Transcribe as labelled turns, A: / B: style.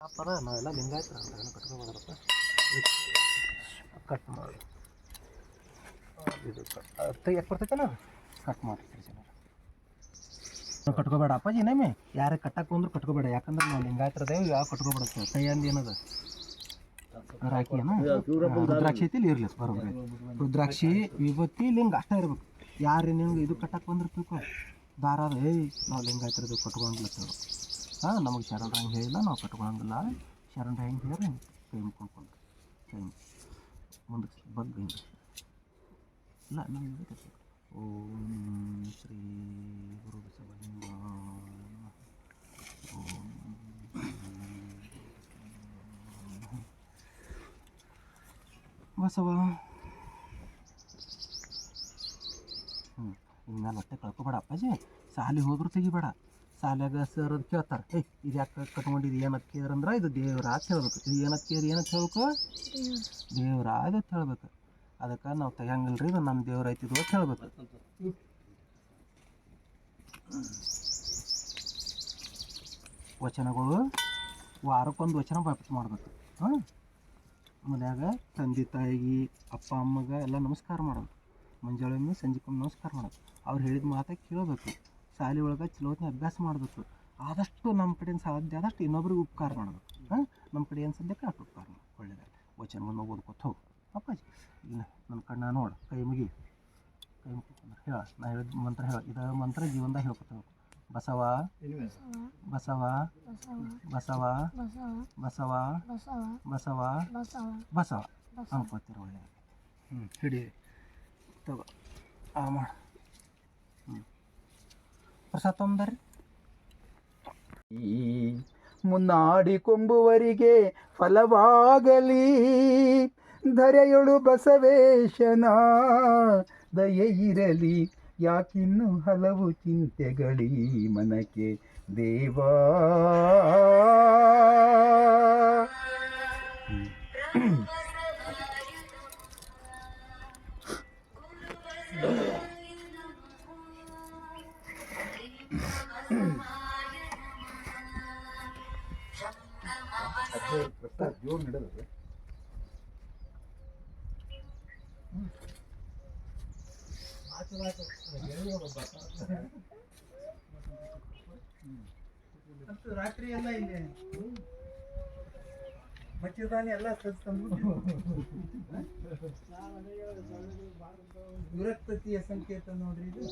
A: ಅಪ್ಪರ ನಾವೆಲ್ಲ ಲಿಂಗಾಯತ್ರ ಅಂತ ಕಟ್ಕೋಬೋದಪ್ಪ ಕಟ್ ಮಾಡಿ. ಇದು ತೆಗಿಯಕ್ಕೆ ಬರ್ತೈತೇನ ಕಟ್ ಮಾಡಿ ನಾವು ಕಟ್ಕೋಬೇಡ ಅಪ್ಪಾಜಿ ನೇಮಿ ಯಾರೇ ಕಟ್ಟಕ್ಕೆ ಬಂದ್ರು ಕಟ್ಕೋಬೇಡ. ಯಾಕಂದ್ರೆ ನಾವು ಲಿಂಗಾಯತ್ರದೇವು ಯಾವ ಕಟ್ಕೋಬೇಡ ಕೈ ಅಂದ್ ಏನದ? ರಾಕಿ ಏನ? ರುದ್ರಾಕ್ಷಿ ಐತಿ ಇರ್ಲಿ, ಬರೋಬ್ರಿ. ರುದ್ರಾಕ್ಷಿ, ವಿಭೂತಿ, ಲಿಂಗ, ಅಷ್ಟೇ ಇರ್ಬೇಕು. ಯಾರು ನಿಂಗೆ ಇದು ಕಟ್ಟಕ್ಕೆ ಬಂದ್ರೆ ತಿಳ್ಕೊ. ದಾರ ಏಯ್, ನಾವು ಲಿಂಗಾಯತ್ರದ್ದು ಕಟ್ಕೊಂಡ್ಲತ್ತೇವೆ ಹಾಂ ನಮಗೆ ಶರಣ ಹೆಂಗೆ ಹೇಳಿಲ್ಲ ನಾವು ಕಟ್ಕೊಳಂಗಿಲ್ಲ ಶರಣ ಹೆಂಗೆ ಹೇಳಿ ಕೈ ಮುಕ್ಕೊಂಡು ಕೈ ಮುಂದಕ್ಕೆ ಬಗ್ಗೆ ಹಿಂಗೆ ಇಲ್ಲ ನಮಗೆ ಬೇಕೈತೆ ಓಂ ಶ್ರೀ ಗುರು. ಓಂ ಬಸವ ಹ್ಞೂ ಇನ್ಮೇಲೆ ಹೊಟ್ಟೆ ಕಳ್ಕೊಬೇಡ ಅಪ್ಪಾಜಿ ಸಾಲಿ ಹೋದ್ರು ತೆಗಿಬೇಡ ಸಾಲ್ಯಾಗ ಸರ್ ಅಂತ ಕೇಳ್ತಾರೆ. ಏಯ್ ಇದು ಯಾಕೆ ಕಟ್ಕೊಂಡಿದ್ದು ಏನಕ್ಕೆ ಕೇಳ್ರಂದ್ರೆ ಇದು ದೇವ್ರ ಹೇಳ್ಬೇಕು. ಇದು ಏನಕ್ಕೆ ಕೇಳಿ ಏನಕ್ಕೆ ಹೇಳ್ಬೇಕು? ದೇವ್ರ ಇದು ಹೇಳ್ಬೇಕು. ಅದಕ್ಕೆ ನಾವು ತೆಗಿಯಂಗಿಲ್ಲ ರೀ ಇದು ನಮ್ಮ ದೇವ್ರ ಐತಿದು ಅಂತ ಹೇಳ್ಬೇಕು. ವಚನಗಳು ವಾರಕ್ಕೊಂದು ವಚನ ವಾಪಸ್ ಮಾಡ್ಬೇಕು. ಹಾಂ? ಮನ್ಯಾಗ ತಂದೆ ತಾಯಿಗೆ, ಅಪ್ಪ, ಅಮ್ಮಗೆ ಎಲ್ಲ ನಮಸ್ಕಾರ ಮಾಡೋದು ಮುಂಜಾನೆ ಸಂಜೆಕೊಮ್ಮೆ ನಮಸ್ಕಾರ ಮಾಡೋದು ಅವ್ರು ಹೇಳಿದ ಮಾತಾಗಿ ಕೇಳಬೇಕು. ಶಾಲೆ ಒಳಗೆ ಚಲೋತ್ನ ಅಭ್ಯಾಸ ಮಾಡಬೇಕು. ಆದಷ್ಟು ನಮ್ಮ ಕಡೆಯಿಂದ ಸಾಧ್ಯ ಆದಷ್ಟು ಇನ್ನೊಬ್ರಿಗೆ ಉಪಕಾರ ಮಾಡಬೇಕು. ಹಾಂ? ನಮ್ಮ ಕಡೆ ಏನು ಸದ್ಯಕ್ಕೆ ಅಷ್ಟು ಉಪಕಾರ ಮಾಡಿ ವಚನ ವಚನವನ್ನು ಓದ್ಕೊತ ಹೋಗು. ಅಪ್ಪಾಜಿ ಇಲ್ಲ ನನ್ನ ಕಣ್ಣ ನೋಡು. ಕೈ ಮುಗಿ. ಕೈ ಮುಗಿ ಹೇಳ. ನಾ ಹೇಳಿದ ಮಂತ್ರ ಹೇಳ. ಇದ ಮಂತ್ರ ಜೀವನದಾಗ ಹೇಳ್ಕೊತ ಹೋಗು. ಬಸವ. ಬಸವ. ಬಸವ. ಬಸವ. ಬಸವ. ಬಸವ. ಅನ್ಕೋತೀರ ಒಳ್ಳೆಯ ಹ್ಞೂ ಹಿಡಿ. ತಗೋ. ಆ ಮಾಡು. ಪ್ರಸಾದ ಮುನ್ನಾಡಿ
B: ಮುನ್ನಾಡಿಕೊಂಬುವರಿಗೆ ಫಲವಾಗಲಿ. ಧರೆಯೊಳು ಬಸವೇಶನ ದಯೆ ಇರಲಿ. ಯಾಕಿನ್ನು ಹಲವು ಚಿಂತೆಗಳೀ ಮನಕ್ಕೆ ದೇವಾ.
A: ರಾತ್ರಿ ಎಲ್ಲ ಇಲ್ಲಿ. ಮಚ್ಚಿದಾನೆ ಎಲ್ಲ ತಂದು ವಿರಕ್ತತಿಯ ಸಂಕೇತ ನೋಡ್ರಿ ಇದು.